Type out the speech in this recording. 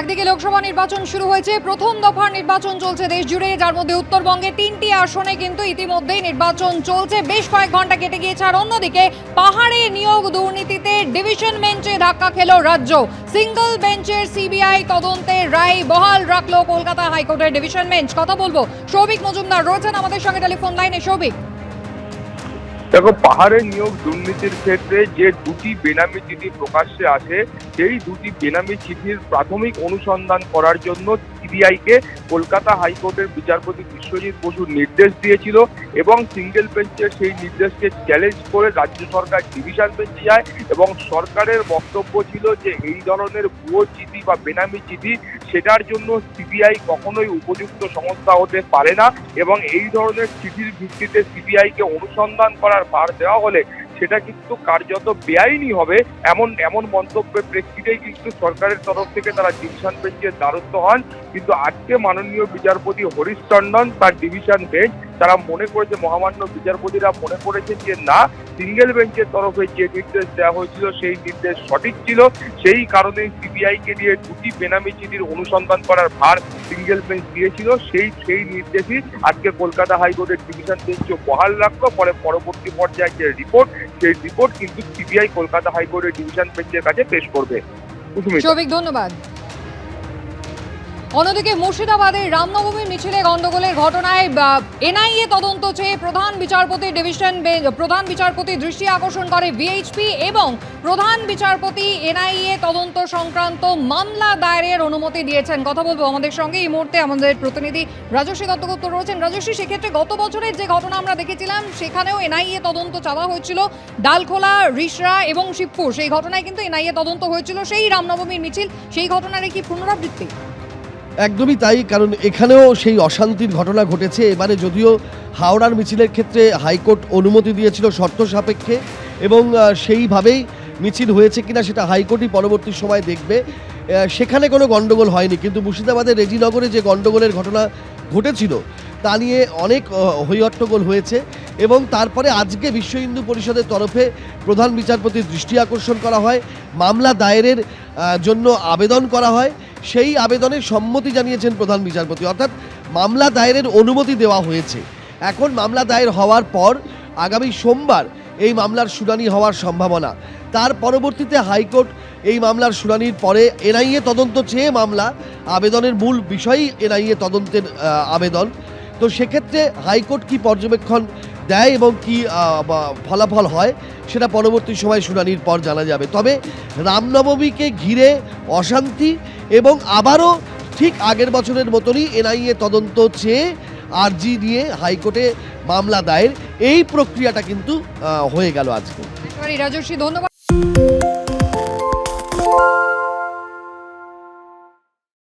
একদিকে লোকসভা নির্বাচন শুরু হয়েছে, প্রথম দফার নির্বাচন চলছে দেশ জুড়ে, যার মধ্যে উত্তরবঙ্গে তিনটি আসনে কিন্তু ইতিমধ্যেই নির্বাচন চলছে। বেশ কয়েক ঘণ্টা কেটে গিয়েছে, আর অন্যদিকে পাহাড়ে নিয়োগ দুর্নীতিতে ডিভিশন বেঞ্চে ধাক্কা খেল রাজ্য। সিঙ্গল বেঞ্চের সিবিআই তদন্তে রায় বহাল রাখল কলকাতা হাইকোর্টের ডিভিশন বেঞ্চ। কথা বলব সৌভিক মজুমদার, রয়েছেন আমাদের সঙ্গে টেলিফোন লাইনে। সৌভিক। দেখো পাহাড়ের নিয়োগ দুর্নীতির ক্ষেত্রে যে দুটি বেনামি চিঠি প্রকাশ্যে আসে, সেই দুটি বেনামি চিঠির প্রাথমিক অনুসন্ধান করার জন্য সিবিআইকে কলকাতা হাইকোর্টের বিচারপতি বিশ্বজিৎ বসু নির্দেশ দিয়েছিল এবং সিঙ্গেল বেঞ্চের সেই নির্দেশকে চ্যালেঞ্জ করে রাজ্য সরকার ডিভিশন বেঞ্চে যায় এবং সরকারের বক্তব্য ছিল যে এই ধরনের ভুয়ো চিঠি বা বেনামি চিঠি সেটার জন্য সিবিআই কখনোই উপযুক্ত সংস্থা হতে পারে না এবং এই ধরনের চিঠির ভিত্তিতে সিবিআইকে অনুসন্ধান করার ভার দেওয়া হলে সেটা কিন্তু কার্যত বেআইনি হবে। এমন এমন মন্তব্যের প্রেক্ষিতেই কিন্তু সরকারের তরফ থেকে তারা ডিভিশন বেঞ্চের দ্বারস্থ হন। কিন্তু আজকে মাননীয় বিচারপতি হরিশ টন্ডন তার ডিভিশন বেঞ্চ তারা মনে করেছে, মহামান্য বিচারপতিরা মনে করেছেন যে না সিঙ্গেল বেঞ্চের তরফে যে নির্দেশ দেওয়া হয়েছিল, সেই নির্দেশ সঠিক ছিল। সেই কারণে সিবিআইকে দিয়ে দুটি বেনামি চিঠির অনুসন্ধান করার ভার সিঙ্গেল বেঞ্চ দিয়েছিল। সেই সেই নির্দেশই আজকে কলকাতা হাইকোর্টের ডিভিশন বেঞ্চ বহাল রাখল। পরে পরবর্তী পর্যায়ে যে রিপোর্ট সেই রিপোর্ট কিন্তু সিবিআই কলকাতা হাইকোর্টের ডিভিশন বেঞ্চের কাছে পেশ করবে। ধন্যবাদ। অন্যদিকে মুর্শিদাবাদের রামনবমীর মিছিলে গন্ডগোলের ঘটনায় এনআইএ তদন্ত চেয়ে প্রধান বিচারপতি ডিভিশন প্রধান বিচারপতি দৃষ্টি আকর্ষণ করে ভিএইচপি এবং প্রধান বিচারপতি এনআইএ তদন্ত সংক্রান্ত মামলা দায়েরের অনুমতি দিয়েছেন। কথা বলব আমাদের সঙ্গে এই মুহূর্তে আমাদের প্রতিনিধি রাজস্বী দত্তগুপ্ত রয়েছেন। রাজস্বী, সেক্ষেত্রে গত বছরের যে ঘটনা আমরা দেখেছিলাম, সেখানেও এনআইএ তদন্ত চাওয়া হয়েছিল। ডালখোলা, রিসরা এবং শিবপুর, সেই ঘটনায় কিন্তু এনআইএ তদন্ত হয়েছিল। সেই রামনবমীর মিছিল, সেই ঘটনার কি পুনরাবৃত্তি? একদমই তাই কারণ এখানেও সেই অশান্তির ঘটনা ঘটেছে। এবারে যদিও হাওড়ার মিছিলের ক্ষেত্রে হাইকোর্ট অনুমতি দিয়েছিল শর্ত সাপেক্ষে এবং সেইভাবেই মিছিল হয়েছে কিনা সেটা হাইকোর্টই পরবর্তী সময় দেখবে। সেখানে কোনো গণ্ডগোল হয়নি কিন্তু মুর্শিদাবাদের রেজিনগরে যে গণ্ডগোলের ঘটনা ঘটেছিল তা নিয়ে অনেক আহ, হইহট্টগোল হয়েছে। এবং তারপরে আজকে বিশ্ব হিন্দু পরিষদের তরফে প্রধান বিচারপতির দৃষ্টি আকর্ষণ করা হয়। মামলা দায়েরের জন্য আবেদন করা হয়। সেই আবেদনের সম্মতি জানিয়েছেন প্রধান বিচারপতি। অর্থাৎ মামলা দায়েরের অনুমতি দেওয়া হয়েছে। এখন মামলা দায়ের হওয়ার পর আগামী সোমবার এই মামলার শুনানি হওয়ার সম্ভাবনা। তার পরবর্তীতে হাইকোর্ট এই মামলার শুনানির পরে এনআইএ তদন্ত চেয়ে মামলা, আবেদনের মূল বিষয়ই এনআইএ তদন্তের আবেদন। তো সেক্ষেত্রে হাইকোর্ট কি পর্যবেক্ষণ দেয় এবং কি ফলাফল হয়, সেটা পরবর্তী সময় শুনানির পর জানা যাবে। তবে রামনবমীকে ঘিরে অশান্তি এবং আবারও ঠিক আগের বছরের মতনই এনআইএ তদন্ত চেয়ে আরজি দিয়ে হাইকোর্টে মামলা দায়ের। এই প্রক্রিয়াটা কিন্তু হয়ে গেল আজকে। ধন্যবাদ।